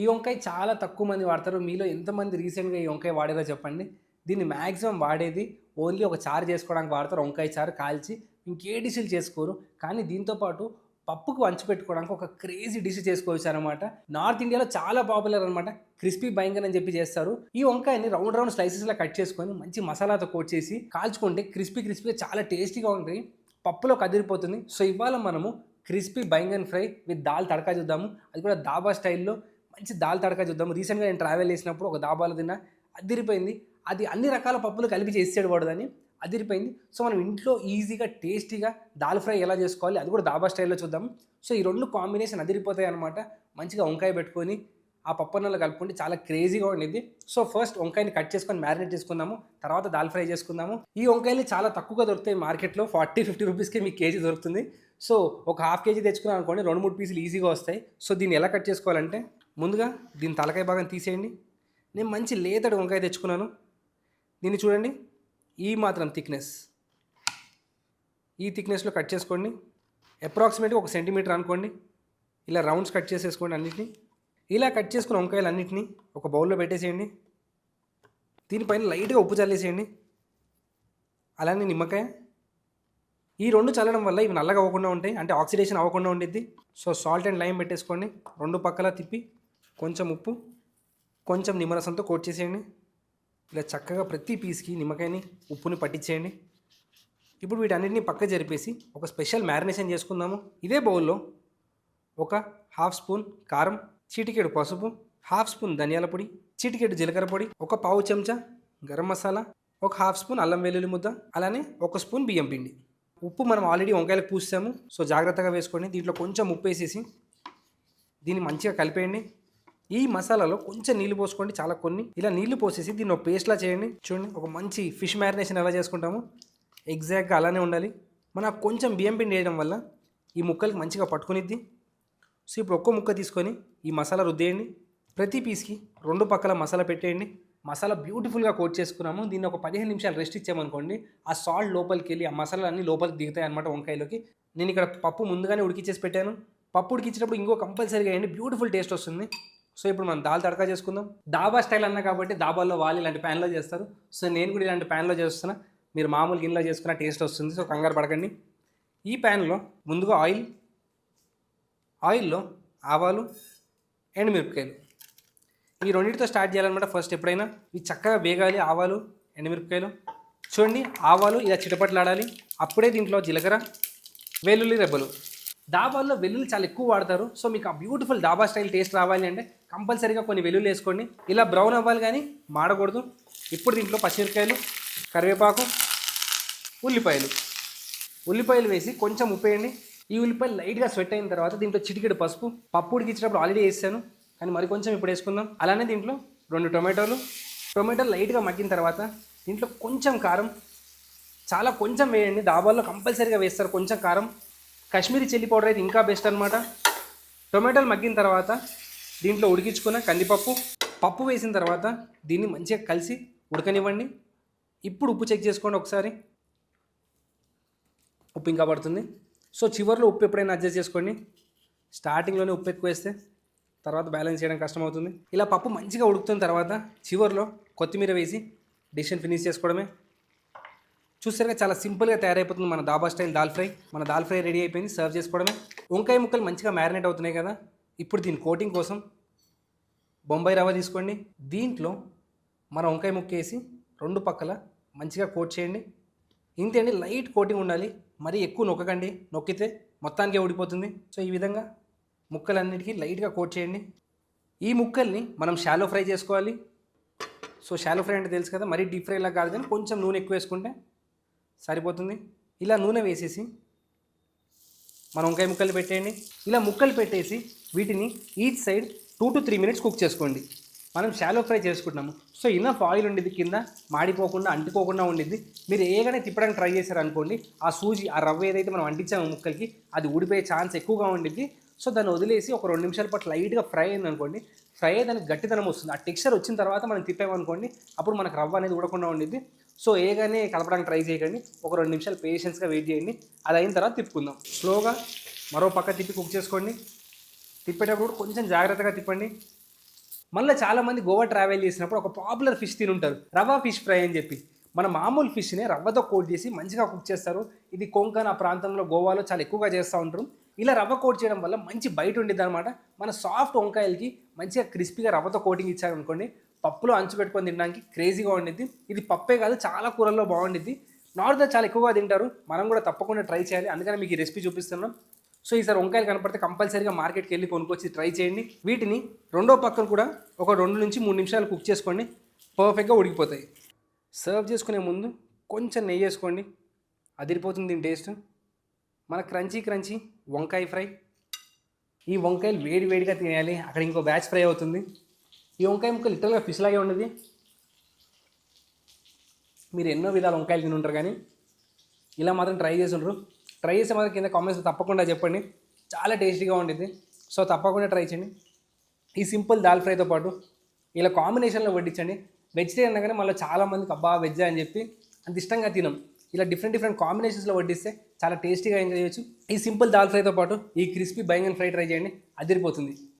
ఈ వంకాయ చాలా తక్కువ మంది వాడతారు. మీలో ఎంతమంది రీసెంట్గా ఈ వంకాయ వాడారో చెప్పండి. దీన్ని మ్యాక్సిమం వాడేది ఓన్లీ ఒక చారు చేసుకోవడానికి వాడతారు. వంకాయ చారు కాల్చి ఇంకే డిష్లు చేసుకోరు. కానీ దీంతో పాటు పప్పుకు వంచి పెట్టుకోవడానికి ఒక క్రేజీ డిష్ చేసుకోవచ్చు అనమాట నార్త్ ఇండియాలో చాలా పాపులర్ అనమాట క్రిస్పీ భయంకర్ అని చెప్పి చేస్తారు. ఈ వంకాయని రౌండ్ రౌండ్ స్లైసెస్లా కట్ చేసుకొని మంచి మసాలాతో కోట్ చేసి కాల్చుకుంటే క్రిస్పీ క్రిస్పీగా చాలా టేస్టీగా ఉంటుంది పప్పులో కదిరిపోతుంది. సో ఇవాళ మనము crispy baingan fry with dal tadka చూద్దాము. అది కూడా దాబా స్టైల్లో మంచి దాల్ తడకా చూద్దాం. రీసెంట్గా నేను ట్రావెల్ చేసినప్పుడు ఒక దాబాలో తిన్నా అదిరిపోయింది అది అన్ని రకాల పప్పులు కలిపి చేసాడు దాన్ని అదిరిపోయింది సో మనం ఇంట్లో ఈజీగా టేస్టీగా దాల్ ఫ్రై ఎలా చేసుకోవాలి అది కూడా దాబా స్టైల్లో చూద్దాం. సో ఈ రెండు కాంబినేషన్ అదిరిపోతాయి అనమాట మంచిగా వంకాయ పెట్టుకొని ఆ పప్పన్నలో కలుపుకుంటే చాలా క్రేజీగా ఉండేది సో ఫస్ట్ వంకాయని కట్ చేసుకొని మ్యారినేట్ చేసుకుందాము. తర్వాత దాల్ ఫ్రై చేసుకుందాము. ఈ వంకాయలు చాలా తక్కువగా దొరుకుతాయి మార్కెట్లో. ఫార్టీ ఫిఫ్టీ రూపీస్కి మీకు కేజీ దొరుకుతుంది. సో ఒక హాఫ్ కేజీ తెచ్చుకున్నాం అనుకోండి రెండు మూడు పీసులు ఈజీగా వస్తాయి. సో దీన్ని ఎలా కట్ చేసుకోవాలంటే ముందుగా దీని తలకాయ భాగం తీసేయండి. నేను మంచి లేతడి వంకాయ తెచ్చుకున్నాను. దీన్ని చూడండి. ఈ మాత్రం థిక్నెస్ ఈ థిక్నెస్లో కట్ చేసుకోండి. అప్రాక్సిమేట్గా ఒక సెంటీమీటర్ అనుకోండి. ఇలా రౌండ్స్ కట్ చేసేసుకోండి అన్నిటిని. ఇలా కట్ చేసుకున్న వంకాయలు అన్నిటిని ఒక బౌల్లో పెట్టేసేయండి. దీనిపైన లైట్గా ఉప్పు చల్లేసేయండి. అలానే నిమ్మకాయ. ఈ రెండు చల్లడం వల్ల ఇవి నల్లగా అవ్వకుండా ఉంటాయి. అంటే ఆక్సిడేషన్ అవ్వకుండా ఉండిద్ది. సో సాల్ట్ అండ్ లైమ్ పెట్టేసుకోండి. రెండు పక్కల తిప్పి కొంచెం ఉప్పు కొంచెం నిమ్మరసంతో కోట్ చేసేయండి. ఇలా చక్కగా ప్రతి పీస్కి నిమ్మకాయని ఉప్పుని పట్టించేయండి. ఇప్పుడు వీటన్నిటిని పక్క జరిపేసి ఒక స్పెషల్ మ్యారినేషన్ చేసుకుందాము. ఇదే బౌల్లో ఒక హాఫ్ స్పూన్ కారం చిటికెడు పసుపు హాఫ్ స్పూన్ ధనియాల పొడి చిటికెడు జీలకర్ర పొడి ఒక పావు చెంచా గరం మసాలా ఒక హాఫ్ స్పూన్ అల్లం వెల్లుల్లి ముద్ద అలానే ఒక స్పూన్ బియ్యం పిండి. ఉప్పు మనం ఆల్రెడీ వంకాయలకు పూసాము సో జాగ్రత్తగా వేసుకోండి. దీంట్లో కొంచెం ఉప్పు వేసేసి దీన్ని మంచిగా కలిపేయండి. ఈ మసాలాలో కొంచెం నీళ్ళు పోసుకోండి. చాలా కొన్ని. ఇలా నీళ్ళు పోసేసి దీన్ని ఒక పేస్ట్లా చేయండి. చూడండి ఒక మంచి ఫిష్ మ్యారినేషన్ ఎలా చేసుకుంటాము ఎగ్జాక్ట్గా అలానే ఉండాలి. మన కొంచెం బియ్యం పిండి వేయడం వల్ల ఈ ముక్కలకి మంచిగా పట్టుకునిద్ది. సో ఇప్పుడు ఒక్క ముక్క తీసుకొని ఈ మసాలా రుద్దేయండి. ప్రతి పీస్కి రెండు పక్కల మసాలా పెట్టేయండి. మసాలా బ్యూటిఫుల్గా కోట్ చేసుకున్నాము. దీన్ని ఒక పదిహేను నిమిషాలు రెస్ట్ ఇచ్చామనుకోండి ఆ సాల్ట్ లోపలికి వెళ్ళి ఆ మసాలా అన్ని లోపలికి దిగుతాయి అనమాట వంకాయలోకి. నేను ఇక్కడ పప్పు ముందుగానే ఉడికిచ్చేసి పెట్టాను. పప్పు ఉడికించినప్పుడు ఇంకో కంపల్సరీగా వేయండి. బ్యూటిఫుల్ టేస్ట్ వస్తుంది. సో ఇప్పుడు మనం దాల్ తడకా చేసుకుందాం. దాబా స్టైల్ అన్నా కాబట్టి దాబాల్లో వాళ్ళు ఇలాంటి ప్యాన్లో చేస్తారు. సో నేను కూడా ఇలాంటి ప్యాన్లో చేస్తున్నా. మీరు మామూలు గిన్నెలో చేసుకున్న టేస్ట్ వస్తుంది. సో కంగారు పడకండి. ఈ ప్యాన్లో ముందుగా ఆయిల్ ఆయిల్లో ఆవాలు ఎండుమిరపకాయలు ఈ రెండింటితో స్టార్ట్ చేయాలన్నమాట ఫస్ట్ ఎప్పుడైనా. ఇవి చక్కగా వేగాలి ఆవాలు ఎండుమిరపకాయలు చూడండి ఆవాలు ఇలా చిటపట్లాడాలి. అప్పుడే దీంట్లో జీలకర్ర వెల్లుల్లి రెబ్బలు. దాబాల్లో వెల్లుల్లి చాలా ఎక్కువ వాడతారు. సో మీకు ఆ బ్యూటిఫుల్ దాబా స్టైల్ టేస్ట్ రావాలి అంటే కంపల్సరీగా కొన్ని వెల్లుల్లి వేసుకోండి. ఇలా బ్రౌన్ అవ్వాలి కానీ మాడకూడదు. ఇప్పుడు దీంట్లో పచ్చిమిరకాయలు కరివేపాకు ఉల్లిపాయలు. ఉల్లిపాయలు వేసి కొంచెం ఉప్పేయండి ఈ ఉల్లిపాయలు లైట్గా స్వెట్ అయిన తర్వాత దీంట్లో చిటికెడు పసుపు పప్పు ఉడికిచ్చినప్పుడు ఆల్రెడీ వేసాను. కానీ మరి కొంచెం ఇప్పుడు వేసుకుందాం. అలానే దీంట్లో రెండు టొమాటోలు. టొమాటోలు లైట్గా మగ్గిన తర్వాత దీంట్లో కొంచెం కారం. చాలా కొంచెం వేయండి. దాబాల్లో కంపల్సరీగా వేస్తారు. కొంచెం కారం. కాశ్మీరీ చిల్లీ పౌడర్ అయితే ఇంకా బెస్ట్ అనమాట టొమాటోలు మగ్గిన తర్వాత దీంట్లో ఉడికించుకున్న కందిపప్పు పప్పు వేసిన తర్వాత దీన్ని మంచిగా కలిసి ఉడకనివ్వండి. ఇప్పుడు ఉప్పు చెక్ చేసుకోండి ఒకసారి. ఉప్పు ఇంకా పడుతుంది. సో చివరిలో ఉప్పు ఎప్పుడైనా అడ్జస్ట్ చేసుకోండి. స్టార్టింగ్లోనే ఉప్పు ఎక్కువ వేస్తే తర్వాత బ్యాలెన్స్ చేయడం కష్టమవుతుంది. ఇలా పప్పు మంచిగా ఉడుకుతున్న తర్వాత చివరిలో కొత్తిమీర వేసి డిషన్ ఫినిష్ చేసుకోవడమే. చూసారుగా చాలా సింపుల్గా తయారైపోతుంది మన దాబా స్టైల్ దాల్ ఫ్రై. మన దాల్ ఫ్రై రెడీ అయిపోయింది సర్వ్ చేసుకోవడమే. వంకాయ ముక్కలు మంచిగా మ్యారినేట్ అవుతున్నాయి కదా. ఇప్పుడు దీని కోటింగ్ కోసం బొంబాయి రవ్వ తీసుకోండి. దీంట్లో మన వంకాయ ముక్క వేసి రెండు పక్కల మంచిగా కోట్ చేయండి. ఇంతే అండి లైట్ కోటింగ్ ఉండాలి. మరీ ఎక్కువ నొక్కకండి. నొక్కితే మొత్తానికే ఊడిపోతుంది. సో ఈ విధంగా ముక్కలన్నిటికీ లైట్గా కోట్ చేయండి. ఈ ముక్కల్ని మనం షాలో ఫ్రై చేసుకోవాలి. సో షాలో ఫ్రై అంటే తెలుసు కదా మరీ డీప్ ఫ్రైలా కాదు కానీ కొంచెం నూనె ఎక్కువ వేసుకుంటే సరిపోతుంది. ఇలా నూనె వేసేసి మనం వంకాయ ముక్కలు పెట్టేయండి. ఇలా ముక్కలు పెట్టేసి వీటిని each side two to three minutes cook చేసుకోండి. మనం షాలో ఫ్రై చేసుకుంటున్నాము. సో ఇన్నఫ్ ఆయిల్ ఉండేది కింద మాడిపోకుండా అంటుకోకుండా ఉండిద్ది. మీరు ఏగానే తిప్పడానికి ట్రై చేశారనుకోండి ఆ సూజీ ఆ రవ్వ ఏదైతే మనం అంటించామో ముక్కలకి అది ఊడిపోయే ఛాన్స్ ఎక్కువగా ఉండిద్ది. సో దాన్ని వదిలేసి ఒక రెండు నిమిషాల పాటు లైట్గా ఫ్రై అయింది అనుకోండి ఫ్రై అయ్యి దానికి గట్టితనం వస్తుంది. ఆ టెక్స్చర్ వచ్చిన తర్వాత మనం తిప్పామనుకోండి అప్పుడు మనకు రవ్వ అనేది ఉడకుండా ఉండేది సో ఏగానే కలపడానికి ట్రై చేయకండి. ఒక రెండు నిమిషాలు పేషెన్స్గా వెయిట్ చేయండి. అది అయిన తర్వాత తిప్పుకుందాం. స్లోగా మరో పక్క తిప్పి కుక్ చేసుకోండి. తిప్పేటప్పుడు కొంచెం జాగ్రత్తగా తిప్పండి. మళ్ళీ చాలామంది గోవా ట్రావెల్ చేసినప్పుడు ఒక పాపులర్ ఫిష్ తిని ఉంటారు రవ్వ ఫిష్ ఫ్రై అని చెప్పి. మన మామూలు ఫిష్ని రవ్వతో కోట్ చేసి మంచిగా కుక్ చేస్తారు. ఇది కొంకన్ ఆ ప్రాంతంలో గోవాలో చాలా ఎక్కువగా చేస్తూ ఉంటారు. ఇలా రవ్వ కోట్ చేయడం వల్ల మంచి బయట ఉండేది అనమాట మన సాఫ్ట్ వంకాయలకి మంచిగా క్రిస్పీగా రవ్వతో కోటింగ్ ఇచ్చారనుకోండి పప్పులో అంచు పెట్టుకొని తినడానికి క్రేజీగా ఉండిద్ది. ఇది పప్పే కాదు చాలా కూరల్లో బాగుండిద్ది. నార్త్ చాలా ఎక్కువగా తింటారు. మనం కూడా తప్పకుండా ట్రై చేయాలి. అందుకని మీకు ఈ రెసిపీ చూపిస్తున్నాం. సో ఈసారి వంకాయలు కనపడితే కంపల్సరీగా మార్కెట్కి వెళ్ళి కొనుక్కొచ్చి ట్రై చేయండి. వీటిని రెండో పక్కన కూడా ఒక రెండు నుంచి మూడు నిమిషాలు కుక్ చేసుకోండి. పర్ఫెక్ట్గా ఉడికిపోతాయి. సర్వ్ చేసుకునే ముందు కొంచెం నెయ్యి వేసుకోండి. అదిరిపోతుంది దీని టేస్ట్. మన క్రంచీ క్రంచీ వంకాయ ఫ్రై. ఈ వంకాయలు వేడి వేడిగా తినేయాలి. అక్కడ ఇంకో బ్యాచ్ ఫ్రై అవుతుంది. ఈ వంకాయ ముక్క లిటరల్గా ఫిష్ లాగే ఉన్నది మీరు ఎన్నో విధాల వంకాయలు తిని ఉంటారు కానీ ఇలా మాత్రం ట్రై చేసి ఉండరు ట్రై చేసే మాత్రం కింద కామెంట్స్ తప్పకుండా చెప్పండి. చాలా టేస్టీగా ఉండేది సో తప్పకుండా ట్రై చేయండి. ఈ సింపుల్ దాల్ ఫ్రైతో పాటు ఇలా కాంబినేషన్లో వడ్డించండి. వెజిటేరియన్ అనగానే మళ్ళీ చాలామందికి అబ్బా వెజ్ అని చెప్పి అంత ఇష్టంగా తినం. ఇలా డిఫరెంట్ డిఫరెంట్ కాంబినేషన్స్లో వడ్డిస్తే చాలా టేస్టీగా ఎంజాయ్ చేయొచ్చు. ఈ సింపుల్ దాల్ ఫ్రైతో పాటు ఈ క్రిస్పీ బైంగన్ ఫ్రై ట్రై చేయండి అదిరిపోతుంది.